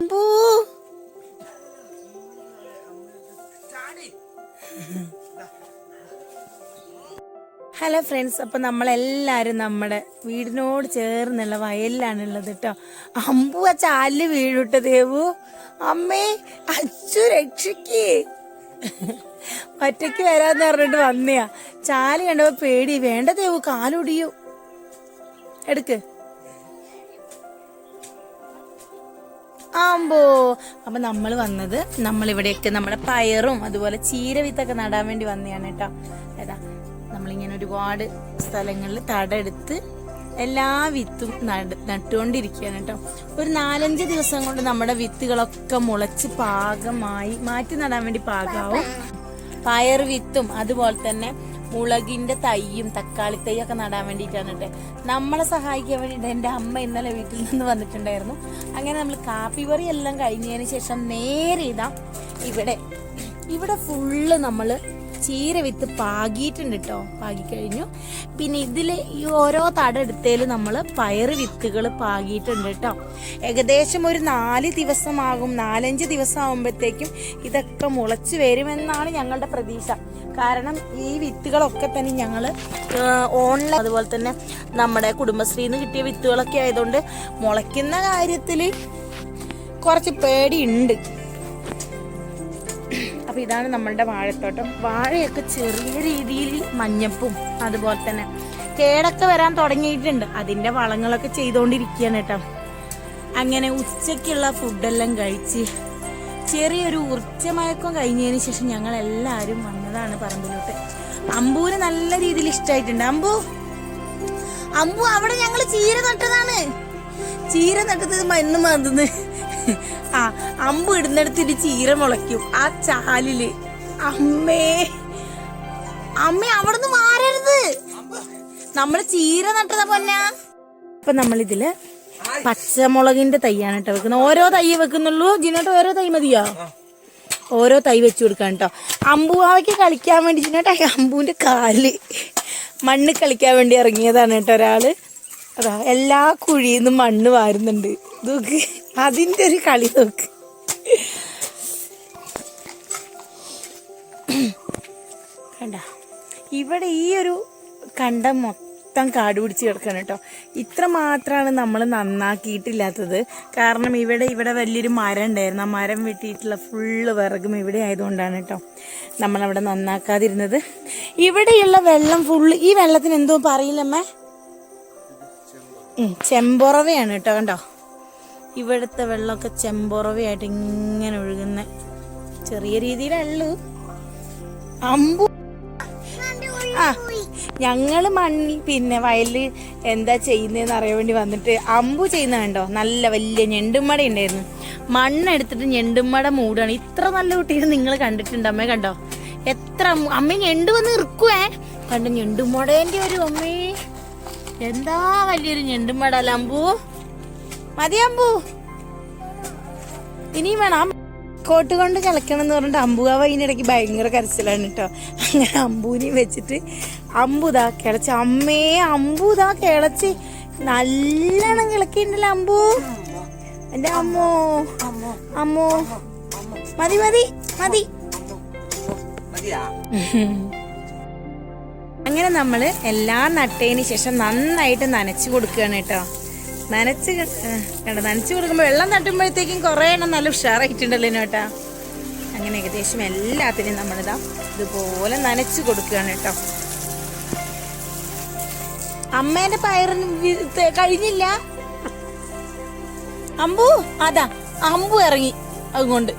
Hello friends അപ്പം നമ്മളെല്ലാരും നമ്മുടെ വീടിനോട് ചേർന്നുള്ള വയലിലാണുള്ളത് കേട്ടോ. അമ്പു ആ ചാൽ വീഴുട്ട ദേവു? അമ്മേ അച്ചു രക്ഷിക്ക്. ഒറ്റയ്ക്ക് വരാന്ന് പറഞ്ഞിട്ട് വന്നയാ. ചാൽ കണ്ടപ്പോ പേടി. വേണ്ട ദേവു കാലൊടിയൂ. എടുക്ക്. ആമ്പോ. അപ്പൊ നമ്മൾ വന്നത് നമ്മൾ ഇവിടെയൊക്കെ നമ്മുടെ പയറും അതുപോലെ ചീര വിത്തൊക്കെ നടാൻ വേണ്ടി വന്നതാണ് കേട്ടോ. ഏതാ നമ്മളിങ്ങനെ ഒരുപാട് സ്ഥലങ്ങളിൽ തടെടുത്ത് എല്ലാ വിത്തും നട നട്ടുകൊണ്ടിരിക്കുകയാണ് കേട്ടോ. ഒരു നാലഞ്ച് ദിവസം കൊണ്ട് നമ്മുടെ വിത്തുകളൊക്കെ മുളച്ച് പാകമായി മാറ്റി നടാൻ വേണ്ടി പാകാവും. പയർ വിത്തും അതുപോലെ തന്നെ മുളകിന്റെ തൈയും തക്കാളി തൈയൊക്കെ നടാൻ വേണ്ടിയിട്ടാണ് കേട്ടോ നമ്മളെ സഹായിക്കാൻ വേണ്ടിയിട്ട് എന്റെ അമ്മ ഇന്നലെ വീട്ടിൽ നിന്ന് വന്നിട്ടുണ്ടായിരുന്നു. അങ്ങനെ നമ്മൾ കാപ്പി പറി എല്ലാം കഴിഞ്ഞതിന് ശേഷം നേരെ ഇതാ ഇവിടെ. ഇവിടെ ഫുള്ള് നമ്മൾ ചീര വിത്ത് പാകിയിട്ടുണ്ട് കേട്ടോ പാകി കഴിഞ്ഞു പിന്നെ ഇതിൽ ഈ ഓരോ തട എടുത്തേലും നമ്മൾ പയറ് വിത്തുകൾ പാകിയിട്ടുണ്ട് കേട്ടോ ഏകദേശം ഒരു നാല് ദിവസമാകും നാലഞ്ച് ദിവസം ആകുമ്പോഴത്തേക്കും ഇതൊക്കെ മുളച്ച് വരുമെന്നാണ് ഞങ്ങളുടെ പ്രതീക്ഷ. കാരണം ഈ വിത്തുകളൊക്കെ തന്നെ ഞങ്ങൾ ഓൺലൈൻ അതുപോലെ തന്നെ നമ്മുടെ കുടുംബശ്രീന്ന് കിട്ടിയ വിത്തുകളൊക്കെ ആയതുകൊണ്ട് മുളയ്ക്കുന്ന കാര്യത്തിൽ കുറച്ച് പേടിയുണ്ട്. അപ്പൊ ഇതാണ് നമ്മളുടെ വാഴത്തോട്ടം. വാഴയൊക്കെ ചെറിയ രീതിയിൽ മഞ്ഞപ്പും അതുപോലെ തന്നെ കേടൊക്കെ വരാൻ തുടങ്ങിയിട്ടുണ്ട്. അതിന്റെ വളങ്ങളൊക്കെ ചെയ്തുകൊണ്ടിരിക്കുകയാണ് കേട്ടോ. അങ്ങനെ ഉച്ചയ്ക്കുള്ള ഫുഡെല്ലാം കഴിച്ച് ചെറിയൊരു ഉച്ചമയക്കം കഴിഞ്ഞതിന് ശേഷം ഞങ്ങൾ എല്ലാവരും വന്നതാണ് പറമ്പിലോട്ട്. അമ്പൂന് നല്ല രീതിയിൽ ഇഷ്ടമായിട്ടുണ്ട് അമ്പു അമ്പു അവിടെ ഞങ്ങൾ ചീര നട്ടതാണ്. ചീര നട്ടത് മണ്ണ് മാന്തുന്നു ആ അമ്പ് ഇടുന്നിടത്തൊരു ചീര മുളയ്ക്കും ആ ചാലിൽ. അമ്മേ. അമ്മ അവിടുന്ന് മാറരുത്. നമ്മൾ ചീര നട്ടതാ പൊന്ന. അപ്പൊ നമ്മളിതിൽ പച്ചമുളകിന്റെ തൈയാണ് കേട്ടോ വെക്കുന്നത്. ഓരോ തൈ വെക്കുന്നുള്ളൂ. ജിനോട്ട് ഓരോ തൈ മതിയോ? ഓരോ തൈ വെച്ചു കൊടുക്കാൻ കേട്ടോ. അമ്പുവാവയ്ക്ക് കളിക്കാൻ വേണ്ടി ജിനോട്ട അമ്പുവിന്റെ കാൽ മണ്ണ് കളിക്കാൻ വേണ്ടി ഇറങ്ങിയതാണ് കേട്ടോ ഒരാൾ. അതാ എല്ലാ കുഴിയിൽ നിന്നും മണ്ണ് വാരുന്നുണ്ട്. നോക്ക് അതിന്റെ ഒരു കളി നോക്ക്. കണ്ട. ഇവിടെ ഈ ഒരു കണ്ടം മൊത്തം കാട് പിടിച്ച് കിടക്കണം കേട്ടോ ഇത്ര മാത്രമാണ് നമ്മൾ നന്നാക്കിയിട്ടില്ലാത്തത്. കാരണം ഇവിടെ ഇവിടെ വലിയൊരു മരം ഉണ്ടായിരുന്നു. ആ മരം വെട്ടിയിട്ടുള്ള ഫുള്ള് വിറകും ഇവിടെ ആയതുകൊണ്ടാണ് കേട്ടോ നമ്മളവിടെ നന്നാക്കാതിരുന്നത്. ഇവിടെയുള്ള വെള്ളം ഫുള്ള് ഈ വെള്ളത്തിന് എന്തോ പറയില്ലമ്മേ? ചെമ്പുറവയാണ് കേട്ടോ കണ്ടോ? ഇവിടുത്തെ വെള്ളമൊക്കെ ചെമ്പുറവയായിട്ട് ഇങ്ങനെ ഒഴുകുന്ന. ചെറിയ രീതിയിലുള്ളൂ. അമ്പു ആ ഞങ്ങൾ മണ്ണിൽ പിന്നെ വയലിൽ എന്താ ചെയ്യുന്നതെന്ന് അറിയാൻ വേണ്ടി വന്നിട്ട് അമ്പു ചെയ്യുന്ന കണ്ടോ? നല്ല വലിയ ഞെണ്ടുമട ഉണ്ടായിരുന്നു മണ്ണെടുത്തിട്ട് ഞെണ്ടുമട മൂടാണ്. ഇത്ര നല്ല കുട്ടികൾ നിങ്ങൾ കണ്ടിട്ടുണ്ട്. അമ്മയെ കണ്ടോ? എത്ര അമ്മ- ഞെണ്ടു വന്ന് നിർക്കുവേ കണ്ടു ഞെണ്ടുമടേന്റെ ഒരു അമ്മേ. എന്താ വലിയൊരു ഞെണ്ടുമട അല്ല അമ്പു? മതി അമ്പു. ഇനിയും വേണം. കോട്ട് കൊണ്ട് കിളക്കണം എന്ന് പറഞ്ഞിട്ട് അമ്പുകാവ് അതിനിടയ്ക്ക് ഭയങ്കര കരച്ചിലാണ് കേട്ടോ. അങ്ങനെ അമ്പൂനെയും വെച്ചിട്ട് അമ്പുതാ കിളച്ച്. അമ്മേ അമ്പുതാ കിളച്ച്. നല്ലോണം കിളക്കിണ്ടല്ലോ അമ്പു. എന്റെ അമ്മോ അമ്മോ. മതി മതി മതി. അങ്ങനെ നമ്മൾ എല്ലാം നട്ടതിന് ശേഷം നന്നായിട്ട് നനച്ചു കൊടുക്കുകയാണ് കേട്ടോ. നനച്ച് കേട്ടോ നനച്ച് കൊടുക്കുമ്പോൾ വെള്ളം തട്ടുമ്പോഴത്തേക്കും കുറേ എണ്ണം നല്ല ഉഷാറായിട്ടുണ്ടല്ലോ കേട്ടാ അങ്ങനെ ഏകദേശം എല്ലാത്തിനും നമ്മളിതാ ഇതുപോലെ നനച്ച് കൊടുക്കുകയാണ് കേട്ടോ അമ്മേന്റെ പയറിന് കഴിഞ്ഞില്ല? അമ്പു? അതാ അമ്പു ഇറങ്ങി അതുകൊണ്ട്.